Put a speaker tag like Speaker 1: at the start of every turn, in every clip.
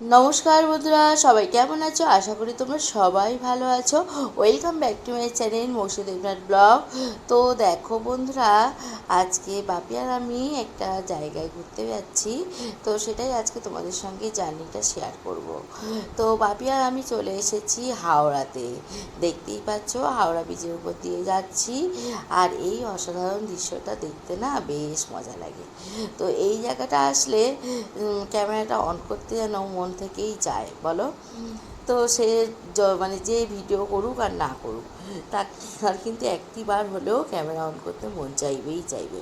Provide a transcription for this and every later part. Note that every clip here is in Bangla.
Speaker 1: নমস্কার বন্ধুরা, সবাই কেমন আছো? আশা করি তোমরা সবাই ভালো আছো। Welcome back to my channel Masud Imran blog তো দেখো বন্ধুরা, আজকে বাপি আর আমি একটা জায়গায় ঘুরতে যাচ্ছি। তো সেটাই আজকে তোমাদের সঙ্গে জার্নিটা শেয়ার করব। তো বাপি আর আমি চলে এসেছি হাওড়াতে। দেখতেই পাচ্ছ, হাওড়া ব্রিজের উপর দিয়ে যাচ্ছি। আর এই অসাধারণ দৃশ্যটা দেখতে না বেশ মজা লাগে। তো এই জায়গাটা আসলে ক্যামেরাটা অন করতে যেন মন থেকেই যায় বলো? তো সে মানে যে ভিডিও করুক আর না করুক তার কিন্তু একটিবার হলেও ক্যামেরা অন করতে মন চাইবেই চাইবে।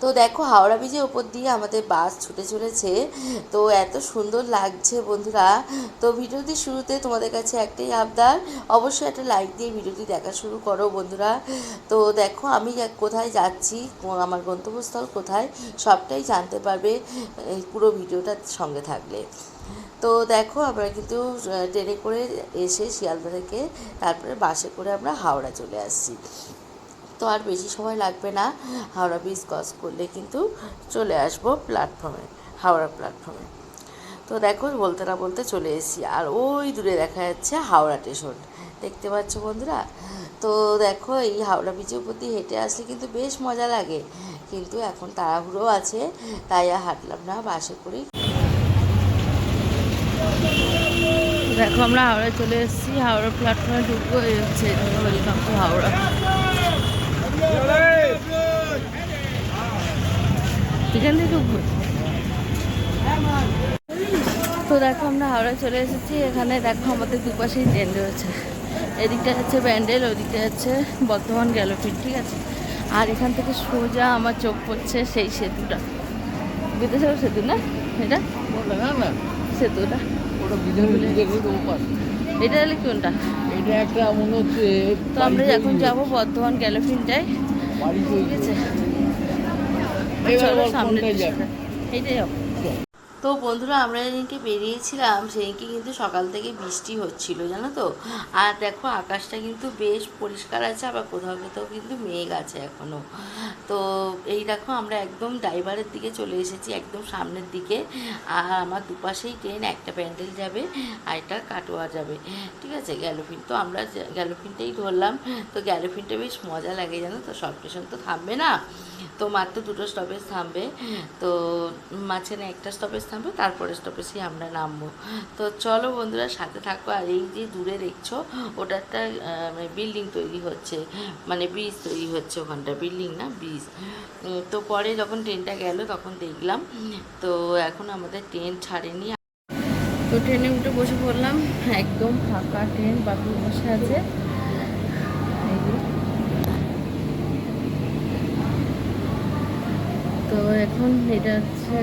Speaker 1: তো দেখো হাওড়া ব্রিজের ওপর দিয়ে আমাদের বাস ছুটে চলেছে। তো এত সুন্দর লাগছে বন্ধুরা। তো ভিডিওটি শুরুতে তোমাদের কাছে একটাই আবদার অবশ্যই একটা লাইক দিয়ে ভিডিওটি দেখা শুরু করো বন্ধুরা। তো দেখো আমি কোথায় যাচ্ছি আমার গন্তব্যস্থল কোথায় সবটাই জানতে পারবে পুরো ভিডিওটার সঙ্গে থাকলে। তো দেখো আমরা কিন্তু ট্রেনে করে এসে শিয়ালদা থেকে তারপরে বাসে করে আমরা হাওড়া চলে আসছি। তো আর বেশি সময় লাগবে না, হাওড়া ব্রিজ ক্রস করলে কিন্তু চলে আসব প্ল্যাটফর্মে হাওড়া প্ল্যাটফর্মে তো দেখো বলতে না বলতে চলে এসেছি, আর ওই দূরে দেখা যাচ্ছে হাওড়া স্টেশন দেখতে পাচ্ছ বন্ধুরা? তো দেখো এই হাওড়া ব্রিজের উপর দিয়ে হেঁটে আসলে কিন্তু বেশ মজা লাগে, কিন্তু এখন তাড়াহুড়ো আছে, তাই আর হাঁটলাম না, বাসে করেই দেখো আমরা হাওড়া চলে এসেছি। হাওড়া প্ল্যাটফর্মে ঢুকবো এই হচ্ছে ওয়েলকাম টু হাওড়া। এখান থেকে ঢুকবো। তো দেখো আমরা হাওড়া চলে এসেছি। এখানে দেখো আমাদের দুপাশেই ট্রেন রয়েছে। এদিকটা হচ্ছে ব্যান্ডেল ওদিকটা হচ্ছে বর্ধমান গ্যালোপিন ঠিক আছে? আর এখান থেকে সোজা আমার চোখ পড়ছে সেই সেতুটা। বিদ্যাসাগর সেতু না? এটা? সেতুটা।
Speaker 2: বিধানের
Speaker 1: এটা হলে কোনটা?
Speaker 2: এটা একটা মনে হচ্ছে
Speaker 1: তো আমরা এখন যাব বর্ধমান গ্যালোফিনটায়
Speaker 2: বাড়ি
Speaker 1: ঠিক আছে। সামনে এইটাই যাব তো বন্ধুরা, আমরা যেদিনকে বেরিয়েছিলাম, সেদিনকে কিন্তু সকাল থেকে বৃষ্টি হচ্ছিল, জানো তো? আর দেখো, আকাশটা কিন্তু বেশ পরিষ্কার আছে, আবার কোথাও কোথাও কিন্তু মেঘ আছে এখনও তো এই দেখো, আমরা একদম ড্রাইভারের দিকে চলে এসেছি, একদম সামনের দিকে। আর আমার দুপাশেই ট্রেন, একটা প্যান্ডেল যাবে আর একটা কাটোয়া যাবে। ঠিক আছে? গ্যালোফিন, তো আমরা গ্যালোফিনটাই ধরলাম। তো গ্যালোফিনটা বেশ মজা লাগে, জানো তো? সব স্টেশন তো থামবে না। তো মাত্র দুটো স্টপেজ থামবে। তো মাঝখানে একটা স্টপেজ থামবে তারপরে স্টপেজেই আমরা নামবো। তো চলো বন্ধুরা সাথে থাকো। আর এই যে দূরে দেখছ ওটা একটা মানে বিল্ডিং তৈরি হচ্ছে। মানে ব্রিজ তৈরি হচ্ছে ওখানটা। বিল্ডিং না ব্রিজ তো পরে যখন ট্রেনটা গেল তখন দেখলাম। তো এখন আমাদের ট্রেন ছাড়েনি। তো ট্রেনে উঠে বসে পড়লাম। একদম ফাঁকা ট্রেন বাকি বসে আছে এই যে। তো এখন এটা হচ্ছে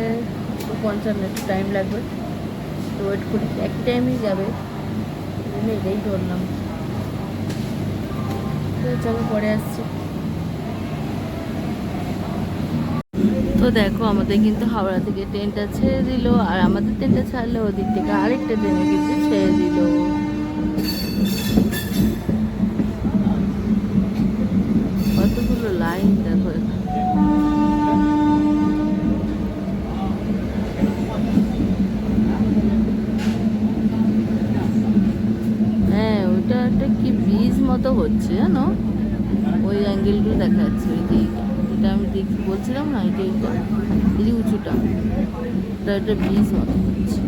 Speaker 1: পঞ্চান্ন একটু টাইম লাগবে। তো ওয়েট করি, এক টাইমেই যাবে। এই জন্য এটাই ধরলাম। তো চলো পরে আসছি। তো দেখো, আমাদের কিন্তু হাওড়া থেকে ট্রেনটা ছেড়ে দিল, আর আমাদের ট্রেনটা ছাড়লে ওদিক থেকে আরেকটা ট্রেনে কিন্তু ছেড়ে দিল। মতো হচ্ছে, জানো? ওই অ্যাঙ্গেলগুলো দেখা যাচ্ছে ওই দিকে। এটা আমি দেখি, বলছিলাম না, এটা এইটা এই যে উঁচুটা এটা একটা ব্রিজ মতো হচ্ছে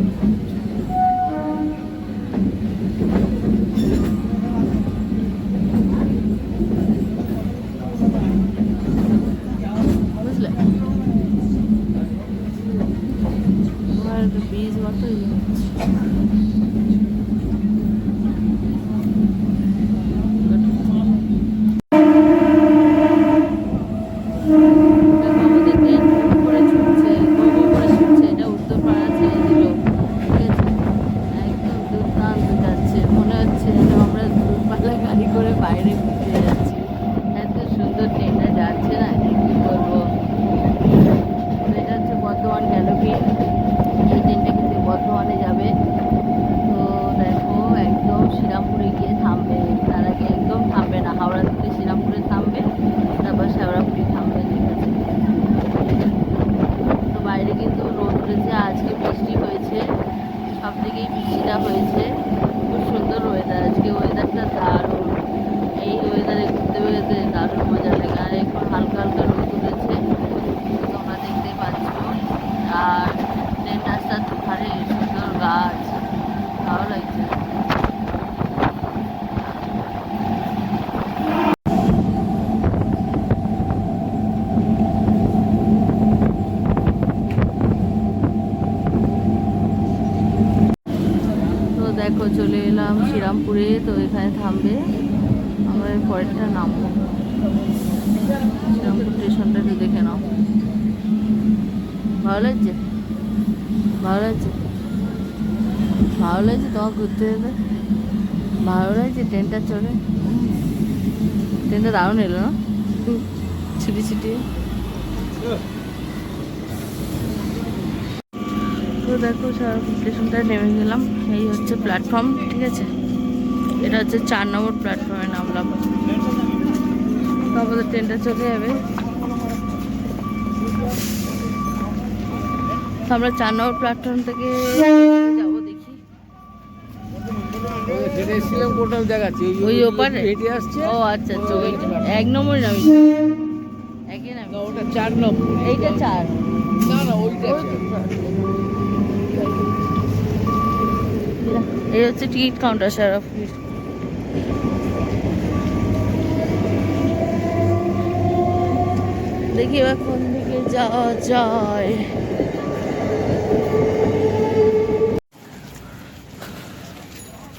Speaker 1: বুঝলে তোমার একটা ব্রিজ মতো ইয়ে হচ্ছে দেখো আমাদের ট্রেন ঘুম করে ছুটছে গো গো করে ছুটছে এটা উত্তরপাড়া ছেড়ে দিল ঠিক আছে একদম দুর্দান্ত যাচ্ছে মনে হচ্ছে যেন আমরা দূরপাল্লা গাড়ি করে বাইরে ঘুরতে যাচ্ছি এত সুন্দর ট্রেনটা যাচ্ছে না যে কী বলব তো এটা হচ্ছে বর্ধমান গ্যালোপিন এই ট্রেনটা কিন্তু বর্ধমানে যাবে তো দেখো একদম শ্রীরামপুরে গিয়ে থামবে তার আগে একদম থামবে না হাওড়া থেকে শ্রীরামপুরে থামবে তারপর শেওড়াপুরি থামবে ঠিক আছে তো বাইরে কিন্তু রোদ উঠেছে আজকে বৃষ্টি হয়েছে সব দিকেই বৃষ্টিটা হয়েছে খুব সুন্দর ওয়েদার আজকে ওয়েদারটা দারুণ এই ওয়েদারে ঘুরতে বেরোতে দারুণ মজা লাগে আর এখন হালকা হালকা রোদ উঠেছে তো তোমরা দেখতেই পাচ্ছ আর ট্রেন রাস্তার ধারে সুন্দর গাছ ভালো লাগছে তো দেখো চলে এলাম শ্রীরামপুরে তো এখানে থামবে। আমরা এর পরেরটা নামবো। শ্রীরামপুর স্টেশনটা একটু দেখে নাও। ভালো লাগছে? ভালো লাগছে? ভালো লাগছে তোমার ঘুরতে যেতে? ভালো লাগছে? ট্রেনটা চড়ে? ট্রেনটা দারুণ এলো, না? ছুটি ছুটি। তো দেখো স্টেশনটা নেমে গেলাম। এই হচ্ছে প্ল্যাটফর্ম ঠিক আছে? এটা হচ্ছে চার নম্বর প্ল্যাটফর্মে নামলাম তো আমাদের ট্রেনটা চলে যাবে। আমরা চার নম্বর প্ল্যাটফর্ম থেকে যাব দেখি।
Speaker 2: ওই হেঁটে দেখাচ্ছি
Speaker 1: ওই ওপারে? ও আচ্ছা আচ্ছা ওইটা এক নম্বরে নামি। একে নামি।
Speaker 2: ওটা চার নম্বর।
Speaker 1: এইটা চার।
Speaker 2: না না ওইটা।
Speaker 1: এই হচ্ছে টিকিট কাউন্টার সারাফ দেখি এবার কোন দিকে যাওয়া যায়।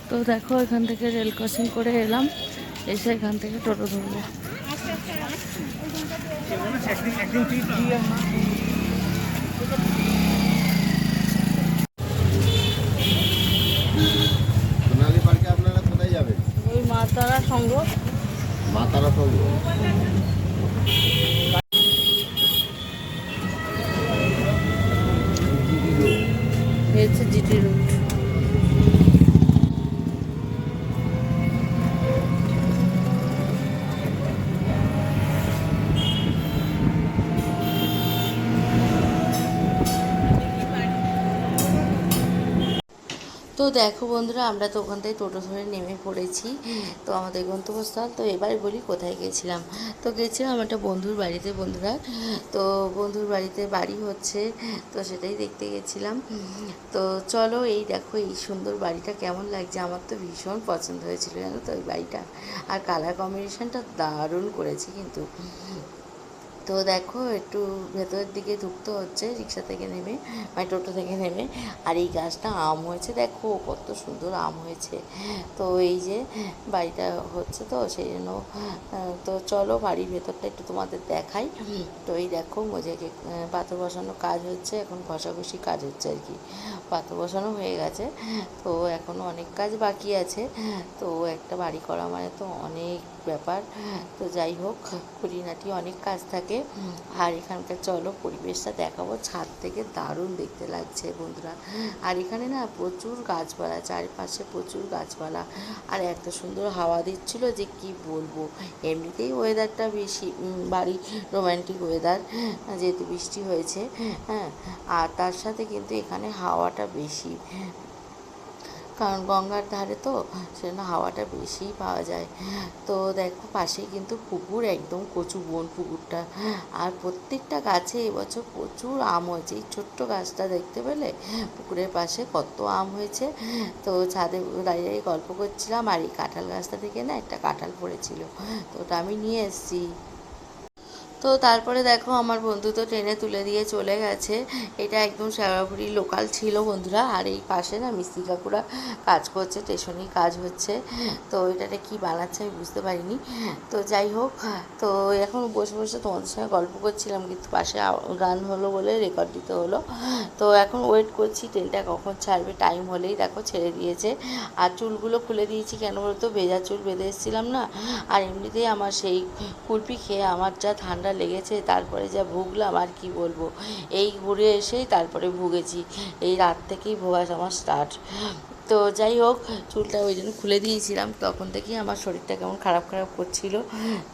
Speaker 1: তো দেখো, এখান থেকে রেল ক্রসিং করে এলাম। এসে এখান থেকে টোটো ধরবো। তো দেখো বন্ধুরা, আমরা তো ওখান থেকে টোটো ধরে নেমে পড়েছি। তো আমাদের গন্তব্যস্থল, তো এবার বলি কোথায় গেছিলাম। তো গেছিলাম একটা বন্ধুর বাড়িতে বন্ধুরা। তো বন্ধুর বাড়িতে বাড়ি হচ্ছে, তো সেটাই দেখতে গেছিলাম। তো চলো এই দেখো, এই সুন্দর বাড়িটা কেমন লাগছে? আমার তো ভীষণ পছন্দ হয়েছিল জানো তো ওই বাড়িটা। আর কালার কম্বিনেশনটা দারুণ করেছে কিন্তু। তো দেখো, একটু ভেতরের দিকে ঢুকতে হচ্ছে, রিক্সা থেকে নেমে মানে টোটো থেকে নেমে। আর এই গাছটা আম হয়েছে, দেখো কত সুন্দর আম হয়েছে। তো এই যে বাড়িটা হচ্ছে তো, সেই জন্য তো চলো বাড়ির ভেতরটা একটু তোমাদের দেখাই। তো এই দেখো মোজাকে পাথর বসানো কাজ হচ্ছে, এখন ঘষাঘষি কাজ হচ্ছে আর কি। পাথর বসানো হয়ে গেছে। তো এখনও অনেক কাজ বাকি আছে। তো একটা বাড়ি করা মানে তো অনেক ব্যাপার। তো যাই হোক, খুঁটিনাটি অনেক কাজ থাকে। আর এখানকার চলো পরিবেশটা দেখাবো। ছাদ থেকে দারুণ দেখতে লাগছে বন্ধুরা। আর এখানে না প্রচুর গাছপালা, চারিপাশে প্রচুর গাছপালা। আর এত সুন্দর হাওয়া দিচ্ছিল যে কি বলব? এমনিতেই ওয়েদারটা বেশি বাড়ি রোম্যান্টিক ওয়েদার যেহেতু বৃষ্টি হয়েছে হ্যাঁ। আর তার সাথে কিন্তু এখানে হাওয়াটা বেশি। কারণ গঙ্গার ধারে তো সেজন্য হাওয়াটা বেশিই পাওয়া যায়। তো দেখো পাশেই কিন্তু পুকুর, একদম কচু বন পুকুরটা। আর প্রত্যেকটা গাছে এবছর প্রচুর আম হয়েছে। এই ছোট্ট গাছটা দেখতে পেলে পুকুরের পাশে কত আম হয়েছে। তো ছাদে দাঁড়িয়ে দাঁড়িয়ে গল্প করছিলাম আর এই কাঁঠাল গাছটা থেকে না একটা কাঁঠাল পড়েছিল। তো ওটা আমি নিয়ে এসেছি। তো তারপরে দেখো আমার বন্ধু তো ট্রেনে তুলে দিয়ে চলে গেছে। এটা একদম শ্যাওড়াফুরি লোকাল ছিল বন্ধুরা। আর এই পাশে না মিস্ত্রি কাকুরা কাজ করছে, স্টেশনেই কাজ হচ্ছে। তো এটাতে কি বানাচ্ছে আমি বুঝতে পারিনি। তো যাই হোক, তো এখন বসে বসে তোমাদের সঙ্গে গল্প করছিলাম, কিন্তু পাশে গান হলো বলে রেকর্ড দিতে হলো। তো এখন ওয়েট করছি ট্রেনটা কখন ছাড়বে টাইম হলেই দেখো ছেড়ে দিয়েছে। আর চুলগুলো খুলে দিয়েছি কেন বলতো? ভেজা চুল বেঁধে এসেছিলাম না। আর এমনিতেই আমার সেই কুলপি খেয়ে আমার যা ঠান্ডা লেগেছে, তারপরে যা ভুগলাম আর কি বলব। এই ঘুরে এসেই তারপরে ভুগেছি। এই রাত থেকেই ভোগাস আমার স্টার্ট তো যাই হোক, চুলটা ওই জন্য খুলে দিয়েছিলাম। তখন থেকেই আমার শরীরটা কেমন খারাপ খারাপ করছিল।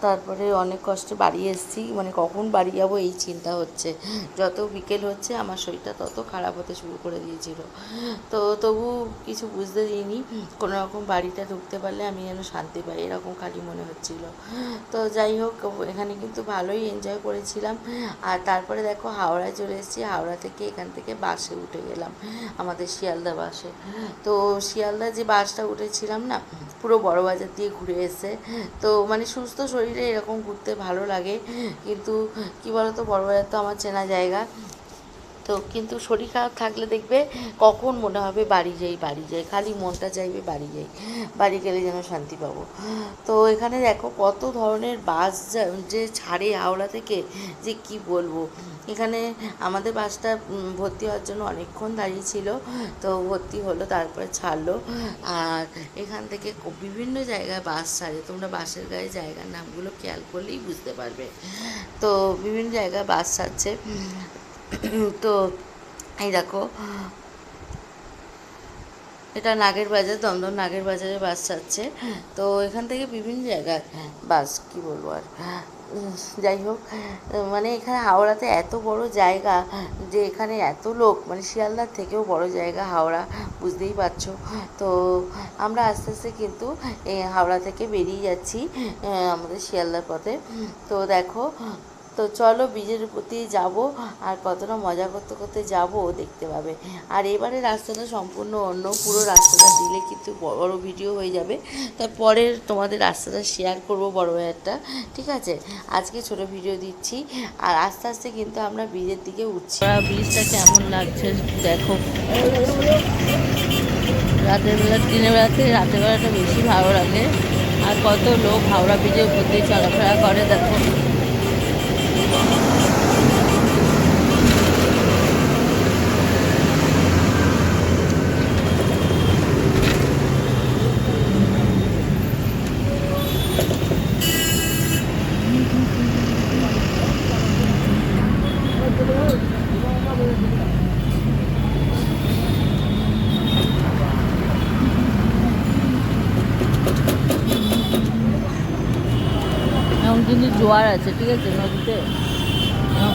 Speaker 1: তারপরে অনেক কষ্টে বাড়ি এসেছি। মানে কখন বাড়ি যাব এই চিন্তা হচ্ছে। যত বিকেল হচ্ছে, আমার শরীরটা তত খারাপ হতে শুরু করে দিয়েছিল। তো তবু কিছু বুঝতে দিইনি। কোনো রকম বাড়িটা ঢুকতে পারলে আমি যেন শান্তি পাই, এরকম খালি মনে হচ্ছিল। তো যাই হোক, এখানে কিন্তু ভালোই এনজয় করেছিলাম। আর তারপরে দেখো, হাওড়ায় চলে এসেছি। হাওড়া থেকে এখান থেকে বাসে উঠে গেলাম, আমাদের শিয়ালদা বাসে। তো শিয়ালদা যে বাসটা উঠেছিলাম না, পুরো বড় বাজার দিয়ে ঘুরে এসে, তো মানে সুস্থ শরীরে এরকম ঘুরতে ভালো লাগে। কিন্তু কি বলতো, বড় বাজার তো আমার চেনা জায়গা। তো কিন্তু শরীর খারাপ থাকলে দেখবে কখন মনে হবে বাড়ি যাই বাড়ি যাই, খালি মনটা চাইবে বাড়ি যাই, বাড়ি গেলে যেন শান্তি পাবো। তো এখানে দেখো কত ধরনের বাস যা- ছাড়ে হাওড়া থেকে, যে কি বলব? এখানে আমাদের বাসটা ভর্তি হওয়ার জন্য অনেকক্ষণ দাঁড়িয়ে ছিল, তো ভর্তি হলো, তারপরে ছাড়লো। আর এখান থেকে বিভিন্ন জায়গায় বাস ছাড়ে। তোমরা বাসের গায়ে জায়গার নামগুলো খেয়াল করলেই বুঝতে পারবে। তো বিভিন্ন জায়গায় বাস ছাড়ছে। তো, এই দেখো। এটা নাগের বাজার, দমদম নাগের বাজারে বাস যাচ্ছে। তো এখান থেকে বিভিন্ন জায়গায় বাস, কি বলব আর? যাই হোক মানে এখানে হাওড়াতে এত বড় জায়গা যে এখানে এত লোক মানে শিয়ালদার থেকেও বড় জায়গা হাওড়া, বুঝতেই পারছ। তো আমরা আস্তে আস্তে কিন্তু হাওড়া থেকে বেরিয়ে যাচ্ছি আমাদের শিয়ালদার পথে। তো দেখো তো চলো ব্রিজের প্রতি যাব আর কতটা মজা করতে করতে যাব দেখতে পাবে। আর এবারে রাস্তাটা সম্পূর্ণ অন্য পুরো রাস্তাটা দিলে কিন্তু বড় ভিডিও হয়ে যাবে। তারপরের তোমাদের রাস্তাটা শেয়ার করব বড় একটা ঠিক আছে? আজকে ছোট ভিডিও দিচ্ছি। আর আস্তে আস্তে কিন্তু আমরা ব্রিজের দিকে উঠছি। ব্রিজটা কেমন লাগছে দেখো। রাতের বেলা, দিনের বেলাতে রাতের বেলাটা বেশি ভালো লাগে। আর কত লোক হাওড়া ব্রিজের দিয়ে চলাফেরা করে দেখো এখন কিন্তু জোয়ার আছে, ঠিক আছে? নদীতে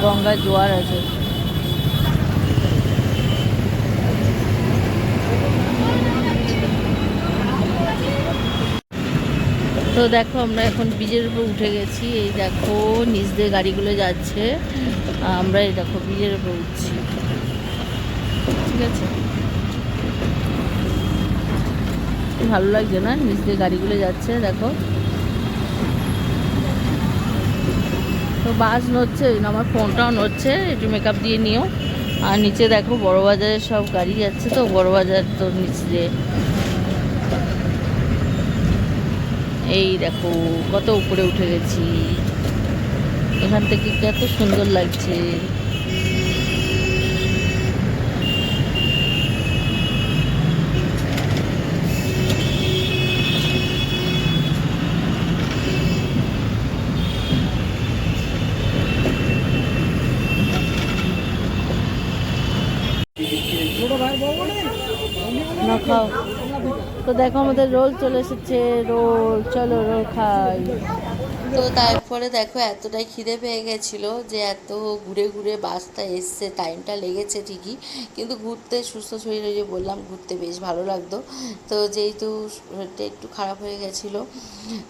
Speaker 1: গঙ্গার জোয়ার আছে। তো দেখো, আমরা এখন ব্রিজের উপর উঠে গেছি। এই দেখো, নিচ দিয়ে গাড়িগুলো যাচ্ছে। আমরা এই দেখো, ব্রিজের উপর উঠছি। ঠিক আছে? ভালো লাগছে না? নিচ দিয়ে গাড়িগুলো যাচ্ছে, দেখো। তো বাস নড়ছে ওই আমার ফোনটাও নড়ছে, একটু মেকআপ দিয়ে নিও। আর নিচে দেখো বড়বাজারের সব গাড়ি যাচ্ছে তো, বড় বাজার তো নিচে যে। এই দেখো, কত উপরে উঠে গেছি। এখান থেকে কত সুন্দর লাগছে। না খাও। তো দেখো আমাদের রোল চলে এসেছে। রোল চলো রোল খাই। তো তারপরে দেখো এতটাই খিদে পেয়ে গেছিল যে এত ঘুরে ঘুরে বাসটা এসছে টাইমটা লেগেছে ঠিকই। কিন্তু ঘুরতে সুস্থ শরীরে যে বললাম, ঘুরতে বেশ ভালো লাগতো। তো যেহেতু শরীরটা একটু খারাপ হয়ে গেছিল,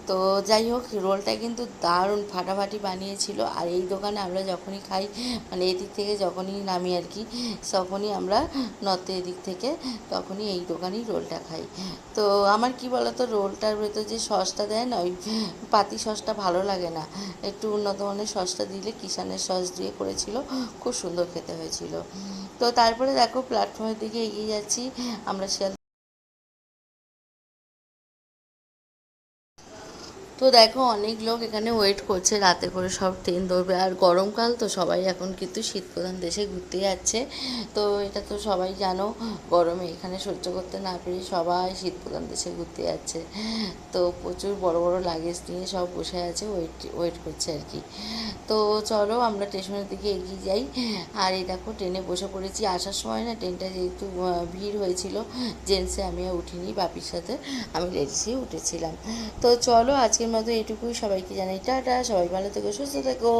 Speaker 1: তো যাই হোক, রোলটা কিন্তু দারুণ ফাটাফাটি বানিয়েছিল। আর এই দোকানে আমরা যখনই খাই মানে এদিক থেকে যখনই নামি আর কি, তখনই আমরা নর্থ এদিক থেকে তখনই এই দোকানেই রোলটা খাই। তো আমার কি বলতো, রোলটার ভেতর যে সসটা দেয় না, ওই পাতি সসটা ভালো লাগে না। একটু উন্নত মানের সসটা দিলে কিষানের সস দিয়ে করেছিল, খুব সুন্দর খেতে হয়েছিল। তো তারপরে দেখো প্ল্যাটফর্মের দিকে এগিয়ে যাচ্ছি, আমরা শিয়াল তো দেখো অনেক লোক এখানে ওয়েট করছে রাতে করে সব ট্রেন ধরবে। আর গরমকাল তো সবাই এখন কিন্তু শীত প্রধান দেশে ঘুরতে যাচ্ছে। তো এটা তো সবাই জানো, গরমে এখানে সহ্য করতে না পেরে সবাই শীত প্রধান দেশে ঘুরতে যাচ্ছে। তো প্রচুর বড় বড় লাগেজ নিয়ে সব বসে আছে ওয়েট ওয়েট করছে আর কি। তো চলো আমরা স্টেশনের দিকে এগিয়ে যাই। আর এই দেখো ট্রেনে বসে পড়েছি। আসার সময় না ট্রেনটা যেহেতু ভিড় হয়েছিল জেন্টসে আমি উঠিনি বাপির সাথে, আমি লেডিসেই উঠেছিলাম। তো চলো আজকের মতো এটুকুই সবাইকে জানাই টাটা সবাই ভালো থেকো সুস্থ থেকো।